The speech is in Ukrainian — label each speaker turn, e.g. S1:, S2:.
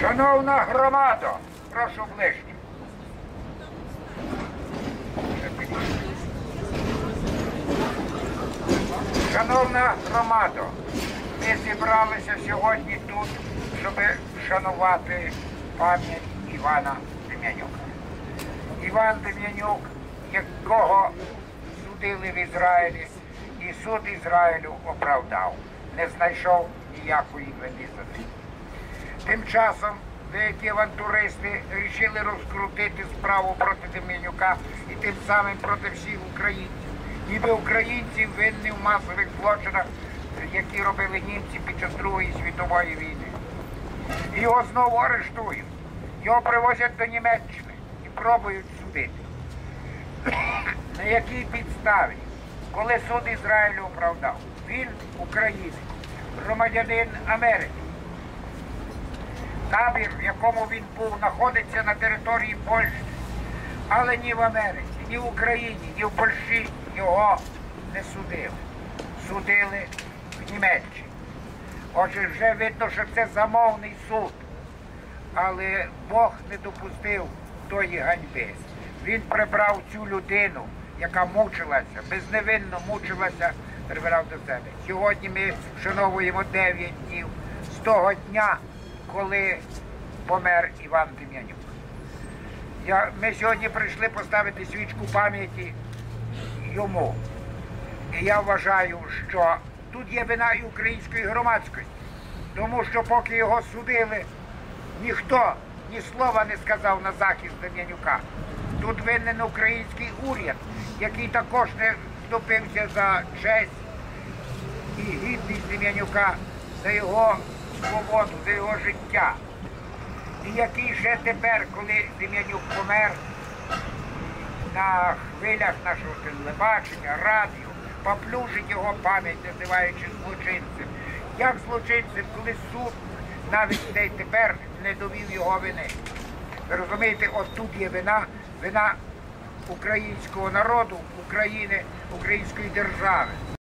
S1: Шановна громадо, прошу ближче. Шановна громадо, ми зібралися сьогодні тут, щоб вшанувати пам'ять Івана Дем'янюка. Іван Дем'янюк, якого судили в Ізраїлі, і суд Ізраїлю оправдав, не знайшов ніякої вини за ним. Тим часом деякі авантуристи вирішили розкрутити справу проти Дем'янюка і тим самим проти всіх українців. Ніби українці винні в масових злочинах, які робили німці під час Другої світової війни. Його знову арештують. Його привозять до Німеччини і пробують судити. На якій підставі, коли суд Ізраїлю оправдав, він українець, громадянин Америки. Табір, в якому він був, знаходиться на території Польщі, але ні в Америці, ні в Україні, ні в Польщі його не судили. Судили в Німеччині. Отже, вже видно, що це замовний суд. Але Бог не допустив тої ганьби. Він прибрав цю людину, яка мучилася, безневинно мучилася, прибрав до себе. Сьогодні ми вшановуємо 9 днів з того дня, коли помер Іван Дем'янюк. Ми сьогодні прийшли поставити свічку пам'яті йому. І я вважаю, що тут є вина і української громадськості, тому що поки його судили, ніхто ні слова не сказав на захист Дем'янюка. Тут винен український уряд, який також не вступився за честь і гідність Дем'янюка, за його свободу, за його життя. І який ще тепер, коли Дем'янюк помер, на хвилях нашого телебачення, радіо, поплюжить його пам'ять, називаючи злочинцем. Як злочинцем, коли суд навіть цей тепер не довів його вини. Ви розумієте, от тут є вина, вина українського народу, України, української держави.